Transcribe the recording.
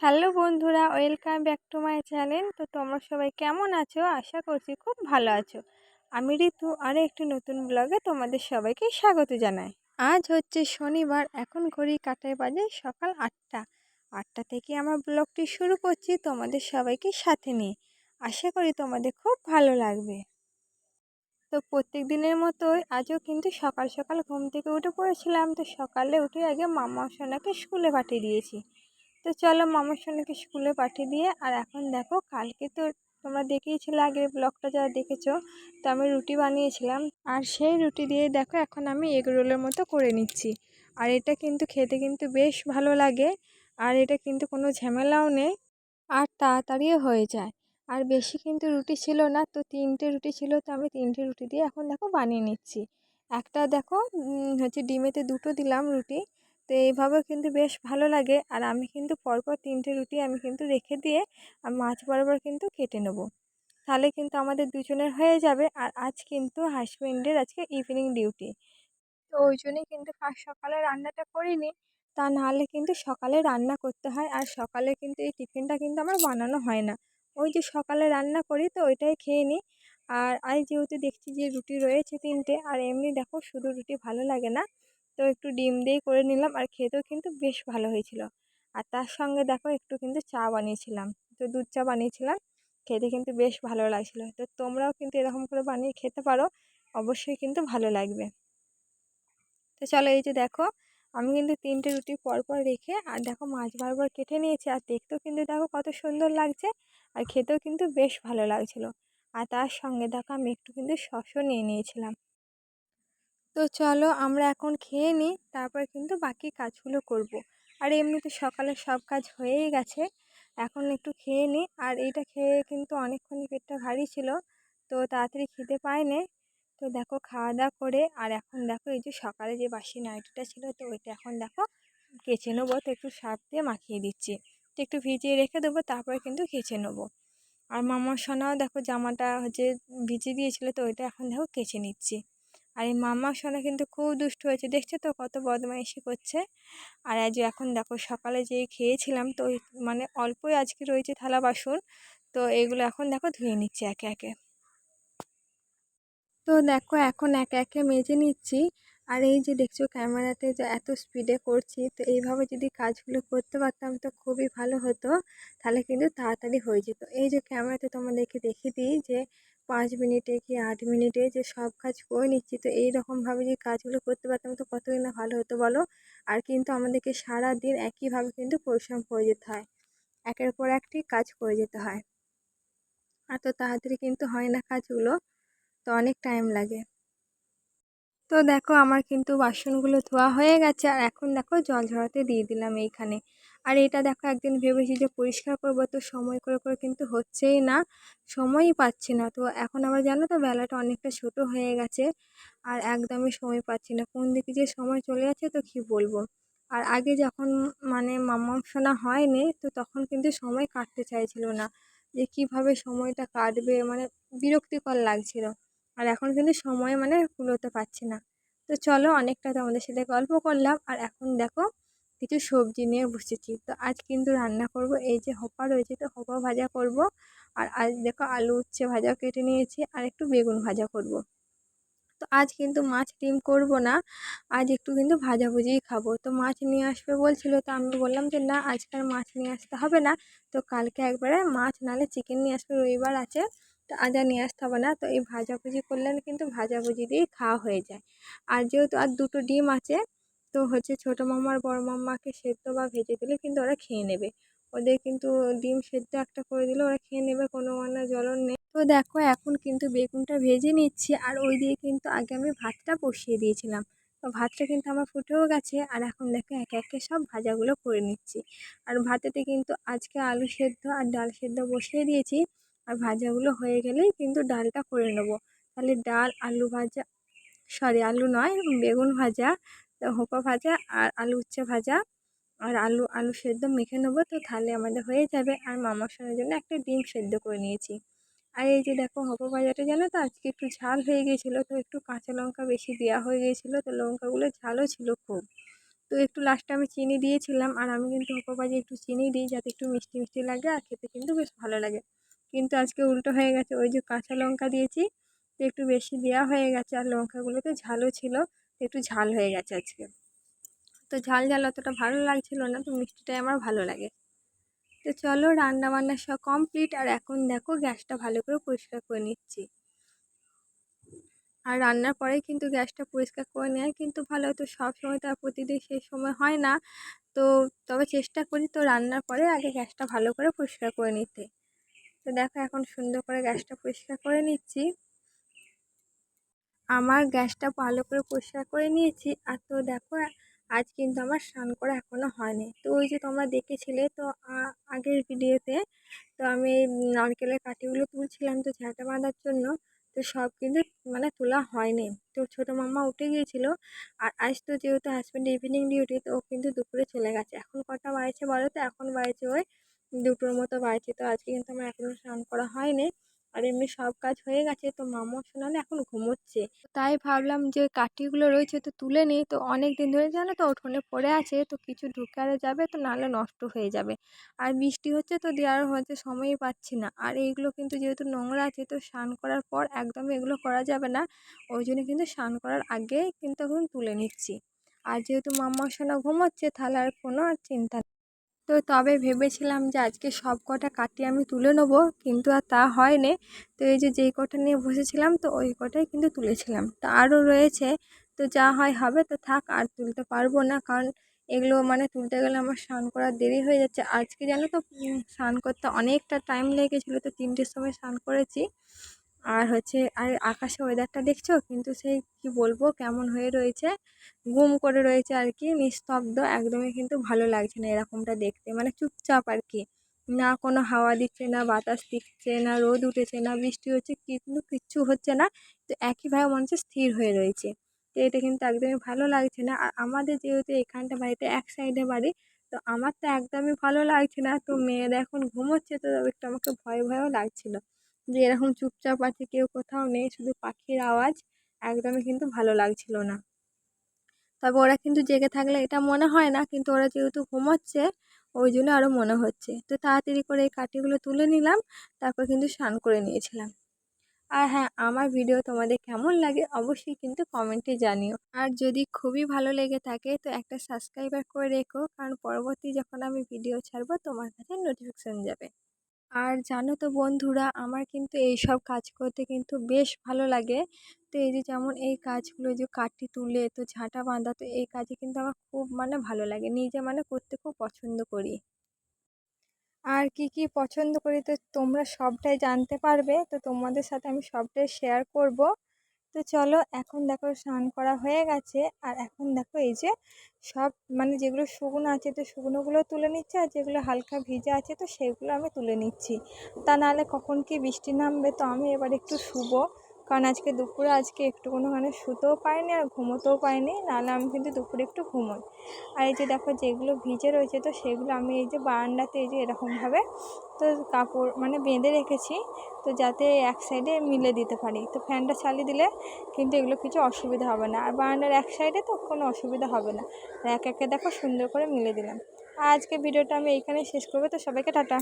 Hello বন্ধুরা, welcome back to my channel. তো তোমরা সবাই কেমন আছো? আশা করছি খুব ভালো আছো। আমি ঋতু, আরও একটি নতুন ব্লগে তোমাদের সবাইকে স্বাগত জানাই। আজ হচ্ছে শনিবার, এখন ঘড়ি কাটায় বাজে সকাল আটটা। আটটা থেকে আমার ব্লগটি শুরু করছি তোমাদের সবাইকে সাথে নিয়ে। আশা করি তোমাদের খুব ভালো লাগবে। তো প্রত্যেক দিনের মতোই আজও কিন্তু সকাল সকাল ঘুম থেকে উঠে পড়েছিলাম। তো সকালে উঠে আগে মামা সোনাকে স্কুলে পাঠিয়ে দিয়েছি। তো চলো মামা সোনাকে স্কুলে পাঠিয়ে দিয়ে, আর এখন দেখো কালকে তো তোমরা দেখিয়েছিলে আগের ব্লগটা যারা দেখেছ, তো আমি রুটি বানিয়েছিলাম। আর সেই রুটি দিয়ে দেখো এখন আমি এগ রোলের মতো করে নিচ্ছি। আর এটা কিন্তু খেতে কিন্তু বেশ ভালো লাগে, আর এটা কিন্তু কোনো ঝামেলাও নেই, আর তাড়াতাড়িও হয়ে যায়। আর বেশি কিন্তু রুটি ছিল না, তো তিনটে রুটি ছিল, তো আমি তিনটে রুটি দিয়ে এখন দেখো বানিয়ে নিচ্ছি। একটা দেখো হচ্ছে ডিমেতে দুটো দিলাম রুটি তো এইভাবে কিন্তু বেশ ভালো লাগে। আর আমি কিন্তু পরপর তিনটে রুটি আমি কিন্তু রেখে দিয়ে মাছ বরাবর কিন্তু কেটে নেব। তাহলে কিন্তু আমাদের দুজনের হয়ে যাবে। আর আজ কিন্তু হাজবেন্ডের আজকে ইভিনিং ডিউটি তো ওই জন্যই কিন্তু ফার্স্ট সকালে রান্নাটা করিনি তা নাহলে কিন্তু সকালে রান্না করতে হয়। আর সকালে কিন্তু এই টিফিনটা কিন্তু আমার বানানো হয় না। ওই যে সকালে রান্না করি তো ওইটাই খেয়ে নিই। আর আজ যেহেতু দেখছি যে রুটি রয়েছে তিনটে, আর এমনি দেখো শুধু রুটি ভালো লাগে না। তো একটু ডিম দিয়ে করে নিলাম আর খেতেও কিন্তু বেশ ভালো হয়েছিল। আর তার সঙ্গে দেখো একটু কিন্তু চা বানিয়েছিলাম। তো দুধ চা বানিয়েছিলাম, খেতে কিন্তু বেশ ভালো লাগছিল। তো তোমরাও কিন্তু এরকম করে বানিয়ে খেতে পারো, অবশ্যই কিন্তু ভালো লাগবে। তো চলো এই যে দেখো, আমি কিন্তু তিনটে রুটি পরপর রেখে আর দেখো মাছ বারবার কেটে নিয়েছি আর দেখতেও কিন্তু দেখো কত সুন্দর লাগছে আর খেতেও কিন্তু বেশ ভালো লাগছিল। আর তার সঙ্গে দেখো আমি একটু কিন্তু সসও নিয়ে নিয়েছিলাম। তো চলো আমরা এখন খেয়ে নিই, তারপর কিন্তু বাকি কাজগুলো করব। আর এমনিতে সকালে সব কাজ হয়েই গেছে, এখন একটু খেয়ে নিই। আর এইটা খেয়ে কিন্তু অনেকক্ষণই পেটটা ভারী ছিল, তো তাড়াতাড়ি খেতে পাইনি তো দেখো খাওয়া দাওয়া করে, আর এখন দেখো এই যে সকালে যে বাসি নাইটিটা ছিল, তো ওইটা এখন দেখো কেচে নেব। তো একটু সার্ফ দিয়ে মাখিয়ে দিচ্ছি। তো একটু ভিজিয়ে রেখে দেবো, তারপরে কিন্তু কেচে নেব। আর মামার সোনাও দেখো জামাটা হচ্ছে ভিজিয়ে দিয়েছিলো, তো ওইটা এখন দেখো কেচে নিচ্ছি। আর এই মামা সোনা কিন্তু খুব দুষ্ট হয়েছে। দেখছ তো কত বদমাইশি করছে? আর আজ এখন দেখো সকালে যেই খেয়েছিলাম তো মানে অল্পই আজকে রয়েছে থালা বাসন। তো এগুলো এখন দেখো ধুয়ে নিচ্ছি একে একে। তো দেখো এখন একে একে মেজে নিচ্ছি। আর এই যে দেখছ ক্যামেরাতে যে এত স্পিডে করছি, তো এইভাবে যদি কাজগুলো করতে পারতাম তো খুবই ভালো হতো। তাহলে কিন্তু তাড়াতাড়ি হয়ে যেত। এই যে ক্যামেরাতে তোমাদেরকে দেখিয়ে দিই যে পাঁচ মিনিটে কি আট মিনিটে যে সব কাজ করে নিচ্ছি, তো এই রকমভাবে যদি কাজগুলো করতে পারতাম তো কতই না ভালো হতো বলো? আর কিন্তু আমাদেরকে সারা দিন একইভাবে কিন্তু পরিশ্রম করে যেতে হয়। একের পর একটি কাজ করে যেতে হয়। আর তো তাড়াতাড়ি কিন্তু হয় না কাজগুলো, তো অনেক টাইম লাগে। তো দেখো আমার কিন্তু বাসনগুলো ধোয়া হয়ে গেছে, আর এখন দেখো জল ঝরাতে দিয়ে দিলাম এইখানে। আর এটা দেখো একদিন ভেবেছি যে পরিষ্কার করব তো সময় করে করে কিন্তু হচ্ছেই না, সময়ই পাচ্ছি না। তো এখন আবার জানো তো বেলাটা অনেকটা ছোট হয়ে গেছে আর একদমই সময় পাচ্ছি না। কোন দিকে যে সময় চলে যাচ্ছে তো কি বলব? আর আগে যখন মানে মামা শোনা হয়নি তো তখন কিন্তু সময় কাটতে চাইছিল না যে কীভাবে সময়টা কাটবে মানে বিরক্তিকর লাগছিল। আর এখন কিন্তু সময় মানে কুলোতে পারছি না। তো চলো অনেকটা তোমাদের সাথে গল্প করলাম। আর এখন দেখো কিছু সবজি নিয়ে বসেছি। তো আজ কিন্তু রান্না করব এই যে হপা রয়েছে, তো হপা ভাজা করব। আর আজ দেখো আলু উচ্ছে ভাজা কেটে নিয়েছি আর একটু বেগুন ভাজা করব। তো আজ কিন্তু মাছ ডিম করব না, আজ একটু কিন্তু ভাজাভুজিই খাব। তো মাছ নিয়ে আসবে বলছিল, তো আমি বললাম যে না, আজকাল মাছ নিয়ে আসতে হবে না। তো কালকে একবারে মাছ নালে চিকেন নিয়ে আসবে, রবিবার আছে। তো আজ নিয়ে আসতে হবে না। তো এই ভাজাভুজি করলে কিন্তু ভাজাভুজি দিয়েই খাওয়া হয়ে যায়। আর যেহেতু আর দুটো ডিম আছে তো হচ্ছে ছোটো মামা আর বড় মাম্মাকে সেদ্ধ বা ভেজে দিলে কিন্তু ওরা খেয়ে নেবে। ওদের কিন্তু ডিম সেদ্ধ একটা করে দিলে ওরা খেয়ে নেবে, কোনো মানে জ্বলন নেই। তো দেখো এখন কিন্তু বেগুনটা ভেজে নিচ্ছি আর ওই দিয়ে কিন্তু আগে আমি ভাতটা বসিয়ে দিয়েছিলাম। তো ভাতটা কিন্তু আমার ফুটেও গেছে আর এখন দেখো একে একে সব ভাজাগুলো করে নিচ্ছি। আর ভাতেতে কিন্তু আজকে আলু সেদ্ধ আর ডাল সেদ্ধ বসিয়ে দিয়েছি। আর ভাজাগুলো হয়ে গেলেই কিন্তু ডালটা করে নেব। তাহলে ডাল, আলু ভাজা, সরি, আলু নয়, বেগুন ভাজা হোপা ভাজা আর আলু উচ্ছে ভাজা আর আলু আলু সেদ্ধ মেখে নেব, তো তাহলে আমাদের হয়ে যাবে। আর মামার সঙ্গে জন্য একটা ডিম সেদ্ধ করে নিয়েছি। আর এই যে দেখো হপা ভাজাটা জানো তো, আজকে একটু ঝাল হয়ে গিয়েছিল তো একটু কাঁচা লঙ্কা বেশি দেওয়া হয়ে গিয়েছিল তো লঙ্কাগুলো ঝালও ছিল খুব। তো একটু লাস্টে আমি চিনি দিয়েছিলাম, আর আমি কিন্তু হপা ভাজে একটু চিনি দিই যাতে একটু মিষ্টি মিষ্টি লাগে আর খেতে কিন্তু বেশ ভালো লাগে। কিন্তু আজকে উল্টো হয়ে গেছে, ওই যে কাঁচা লঙ্কা দিয়েছি, তো একটু বেশি দেওয়া হয়ে গেছে, আর লঙ্কাগুলোতে ঝালও ছিল। একটু ঝাল হয়ে গেছে আজকে। তো ঝাল ঝাল অতটা ভালো লাগছিল না, তো মিষ্টিটাই আমার ভালো লাগে। তো চলো রান্না বান্না সব কমপ্লিট আর এখন দেখো গ্যাসটা ভালো করে পরিষ্কার করে নিচ্ছি। আর রান্নার পরে কিন্তু গ্যাসটা পরিষ্কার করে নেয় কিন্তু ভালো, তো সব সময় তো আর প্রতিদিন সেই সময় হয় না। তো তবে চেষ্টা করি তো রান্নার পরে আগে গ্যাসটা ভালো করে পরিষ্কার করে নিতে। তো দেখো এখন সুন্দর করে গ্যাসটা পরিষ্কার করে নিচ্ছি। আমার গ্যাসটা ভালো করে পরিষ্কার করে নিয়েছি। আর তো দেখো, আজ কিন্তু আমার স্নান করা এখনও হয়নি। তো ওই যে তোমরা দেখেছিলে, তো আগের ভিডিওতে তো আমি নারকেলের কাঠিগুলো তুলছিলাম তো ঝাঁটা বাঁধার জন্য। তো সব কিন্তু মানে তোলা হয়নি। তো ছোটো মামা উঠে গিয়েছিল। আর আজ তো যেহেতু হাজব্যান্ড ইভিনিং ডিউটি তো ও কিন্তু দুপুরে চলে গেছে। এখন কটা বাজছে বলো তো? এখন বাজছে ওই দুটোর মতো বাজছে। তো আজকে কিন্তু আমার এখনও স্নান করা হয়নি। আর এমনি সব কাজ হয়ে গেছে, তো মামা শোনালে এখন ঘুমোচ্ছে। তাই ভাবলাম যে কাঠিগুলো রয়েছে তো তুলে নিই, তো অনেক দিন ধরে জানো তো উঠোনে পড়ে আছে, তো কিছু ঢুকে আরে যাবে তো নাহলে নষ্ট হয়ে যাবে। আর বৃষ্টি হচ্ছে তো দেওয়ার হয়তো সময়ই পাচ্ছি না। আর এইগুলো কিন্তু যেহেতু নোংরা আছে, তো স্নান করার পর একদমই এগুলো করা যাবে না। ওই জন্য কিন্তু স্নান করার আগে কিন্তু এখন তুলে নিচ্ছি। আর যেহেতু মাম্মা সোনা ঘুমোচ্ছে, তাহলে আর কোনো আর চিন্তা তো তবে ভেবেছিলাম যে আজকে সব কটা কাটি আমি তুলে নেব, কিন্তু আর তা হয়নি। তো এই যে যেই কটা নিয়ে বসেছিলাম, তো ওই কটাই কিন্তু তুলেছিলাম। তো আরও রয়েছে, তো যা হয় হবে তো থাক, আর তুলতে পারব না, কারণ এগুলো মানে তুলতে গেলে আমার স্নান করার দেরি হয়ে যাচ্ছে। আজকে জানো তো স্নান করতে অনেকটা টাইম লেগেছিলো, তো তিনটের সময় স্নান করেছি। আর হচ্ছে, আর আকাশে ওয়েদারটা দেখছ? কিন্তু সেই, কি বলব, কেমন হয়ে রয়েছে? গুম করে রয়েছে আর কি নিস্তব্ধ, একদমই কিন্তু ভালো লাগছে না এরকমটা দেখতে। মানে চুপচাপ আর কি না কোনো হাওয়া দিচ্ছে না, বাতাস দিচ্ছে না, রোদ উঠেছে না, বৃষ্টি হচ্ছে, কিন্তু কিচ্ছু হচ্ছে না। তো একইভাবে মনে হচ্ছে স্থির হয়ে রয়েছে। তো এটা কিন্তু একদমই ভালো লাগছে না। আর আমাদের যেহেতু এখানটা বাড়িতে এক সাইডে বাড়ি, তো আমার তো একদমই ভালো লাগছে না। তো মেয়েরা এখন ঘুমোচ্ছে, তো একটু আমাকে ভয় ভয়ও লাগছিল। যে এরকম চুপচাপ আছে, কেউ কোথাও নেই, শুধু পাখির আওয়াজ, একদমই কিন্তু ভালো লাগছিল না। তবে ওরা কিন্তু জেগে থাকলে এটা মনে হয় না, কিন্তু ওরা যেহেতু ঘুমোচ্ছে, ওই জন্য আরও মনে হচ্ছে। তো তাড়াতাড়ি করে এই কাঠিগুলো তুলে নিলাম, তারপর কিন্তু স্নান করে নিয়েছিলাম। আর হ্যাঁ আমার ভিডিও তোমাদের কেমন লাগে অবশ্যই কিন্তু কমেন্টে জানিও। আর যদি খুবই ভালো লেগে থাকে, তো একটা সাবস্ক্রাইবার করে রেখো, কারণ পরবর্তী যখন আমি ভিডিও ছাড়বো, তোমার কাছে নোটিফিকেশান যাবে। আর জানো তো বন্ধুরা, আমার কিন্তু এই সব কাজ করতে কিন্তু বেশ ভালো লাগে। তো এই যে যেমন এই কাজগুলো যে কাঠি তুলে, তো ঝাঁটা বাঁধা, তো এই কাজে কিন্তু আমার খুব মানে ভালো লাগে। নিজে মানে করতে খুব পছন্দ করি। আর কি কি পছন্দ করি, তো তোমরা সবটাই জানতে পারবে। তো তোমাদের সাথে আমি সবটাই শেয়ার করব। তো চলো এখন দেখো স্নান করা হয়ে গেছে। আর এখন দেখো এই যে সব মানে যেগুলো শুকনো আছে তো শুকনোগুলো তুলে নিচ্ছে আর যেগুলো হালকা ভিজা আছে তো সেগুলো আমি তুলে নিচ্ছি। তা নাহলে কখন কি বৃষ্টি নামবে তো আমি এবার একটু শুবো। কারণ আজকে দুপুরে, আজকে একটু কোনোখানে শুতেও পাইনি আর ঘুমোতেও পাইনি নাহলে আমি কিন্তু দুপুরে একটু ঘুমোই। আর এই যে দেখো যেগুলো ভিজে রয়েছে, তো সেগুলো আমি এই যে বারান্দাতে এই যে এরকমভাবে, তো কাপড় মানে বেঁধে রেখেছি, তো যাতে এক সাইডে মিলে দিতে পারি। তো ফ্যানটা চালিয়ে দিলে কিন্তু এগুলো কিছু অসুবিধা হবে না। আর বারান্দার এক সাইডে তো কোনো অসুবিধা হবে না। এক একে দেখো সুন্দর করে মিলে দিলাম। আর আজকে ভিডিওটা আমি এইখানে শেষ করব। তো সবাইকে টাটা।